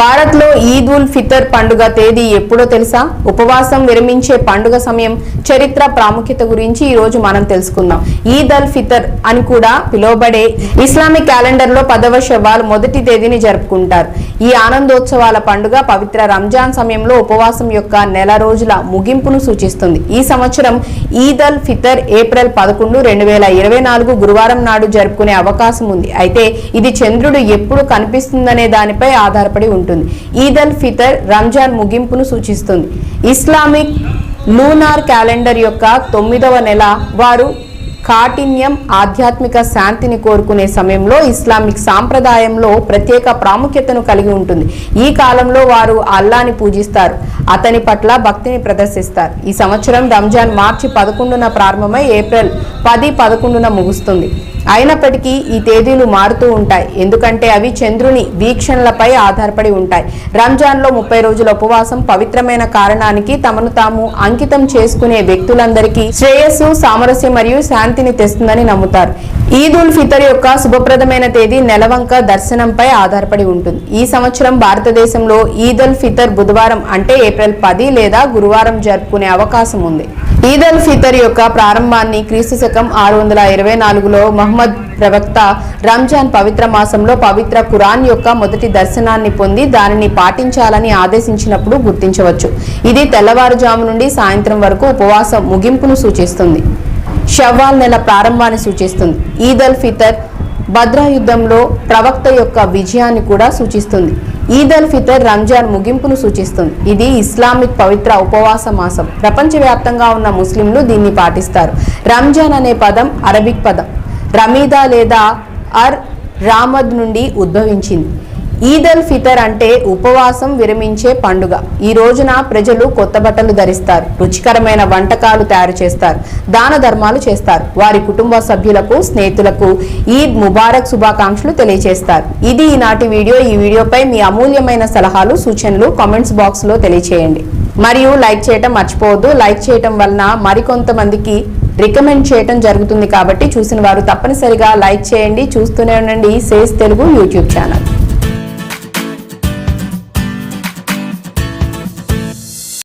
భారత్లో ఈద్ ఉల్ ఫితర్ పండుగ తేదీ ఎప్పుడో తెలుసా? ఉపవాసం విరమించే పండుగ సమయం చరిత్ర ప్రాముఖ్యత గురించి ఈ రోజు మనం తెలుసుకుందాం. ఈద్ అల్ ఫితర్ అని కూడా పిలువబడే ఇస్లామిక్ క్యాలెండర్లో పదవ షవాల్ మొదటి తేదీని జరుపుకుంటారు. ఈ ఆనందోత్సవాల పండుగ పవిత్ర రంజాన్ సమయంలో ఉపవాసం యొక్క నెల రోజుల ముగింపును సూచిస్తుంది. ఈ సంవత్సరం ఈద్ అల్ ఫితర్ ఏప్రిల్ పదకొండు రెండు వేల ఇరవై నాలుగు గురువారం నాడు జరుపుకునే అవకాశం ఉంది. అయితే ఇది చంద్రుడు ఎప్పుడు కనిపిస్తుందనే దానిపై ఆధారపడి ఉంటుంది. ఈద్ అల్ ఫితర్ రంజాన్ ముగింపును సూచిస్తుంది. ఇస్లామిక్ లూనార్ క్యాలెండర్ యొక్క తొమ్మిదవ నెల వారు కాఠిన్యం ఆధ్యాత్మిక శాంతిని కోరుకునే సమయంలో ఇస్లామిక్ సాంప్రదాయంలో ప్రత్యేక ప్రాముఖ్యతను కలిగి ఉంటుంది. ఈ కాలంలో వారు అల్లాని పూజిస్తారు. అతని పట్ల భక్తిని ప్రదర్శిస్తారు. ఈ సంవత్సరం రంజాన్ మార్చి పదకొండున ప్రారంభమై ఏప్రిల్ పది పదకొండున ముగుస్తుంది. అయినప్పటికీ ఈ తేదీలు మారుతూ ఉంటాయి. ఎందుకంటే అవి చంద్రుని వీక్షణలపై ఆధారపడి ఉంటాయి. రంజాన్లో ముప్పై రోజుల ఉపవాసం పవిత్రమైన కారణానికి తమను తాము అంకితం చేసుకునే వ్యక్తులందరికీ శ్రేయస్సు సామరస్యం మరియు శాంతి శాంతిని తెస్తుందని నమ్ముతారు. ఈద్ ఉల్ ఫితర్ యొక్క శుభప్రదమైన తేదీ నెలవంక దర్శనంపై ఆధారపడి ఉంటుంది. ఈ సంవత్సరం భారతదేశంలో ఈద్ ఉల్ ఫితర్ బుధవారం అంటే ఏప్రిల్ పది లేదా గురువారం జరుపుకునే అవకాశం ఉంది. ఈద్ అల్ ఫితర్ యొక్క ప్రారంభాన్ని క్రీస్తు శకం ఆరు వందల ఇరవై నాలుగులో మహమ్మద్ ప్రవక్త రంజాన్ పవిత్ర మాసంలో పవిత్ర ఖురాన్ యొక్క మొదటి దర్శనాన్ని పొంది దానిని పాటించాలని ఆదేశించినప్పుడు గుర్తించవచ్చు. ఇది తెల్లవారుజాము నుండి సాయంత్రం వరకు ఉపవాసం ముగింపును సూచిస్తుంది. షవ్వాల్ నెల ప్రారంభాన్ని సూచిస్తుంది. ఈద్ అల్ ఫితర్ భద్రా యుద్ధంలో ప్రవక్త యొక్క విజయాన్ని కూడా సూచిస్తుంది. ఈద్ అల్ ఫితర్ రంజాన్ ముగింపును సూచిస్తుంది. ఇది ఇస్లామిక్ పవిత్ర ఉపవాస మాసం. ప్రపంచవ్యాప్తంగా ఉన్న ముస్లింలు దీన్ని పాటిస్తారు. రంజాన్ అనే పదం అరబిక్ పదం. రమీదా లేదా అర్ రామద్ నుండి ఉద్భవించింది. ఈద్ అల్ ఫితర్ అంటే ఉపవాసం విరమించే పండుగ. ఈ రోజున ప్రజలు కొత్త బట్టలు ధరిస్తారు రుచికరమైన వంటకాలు తయారు చేస్తారు దాన ధర్మాలు చేస్తారు. వారి కుటుంబ సభ్యులకు స్నేహితులకు ఈద్ ముబారక్ శుభాకాంక్షలు తెలియజేస్తారు ఇది ఈనాటి వీడియో. ఈ వీడియోపై మీ అమూల్యమైన సలహాలు సూచనలు కామెంట్స్ బాక్స్లో తెలియచేయండి. మరియు లైక్ చేయటం మర్చిపోవద్దు. లైక్ చేయటం వలన మరికొంతమందికి రికమెండ్ చేయటం జరుగుతుంది కాబట్టి చూసిన వారు తప్పనిసరిగా లైక్ చేయండి. చూస్తూనే ఉండండి. Says Telugu YouTube channel.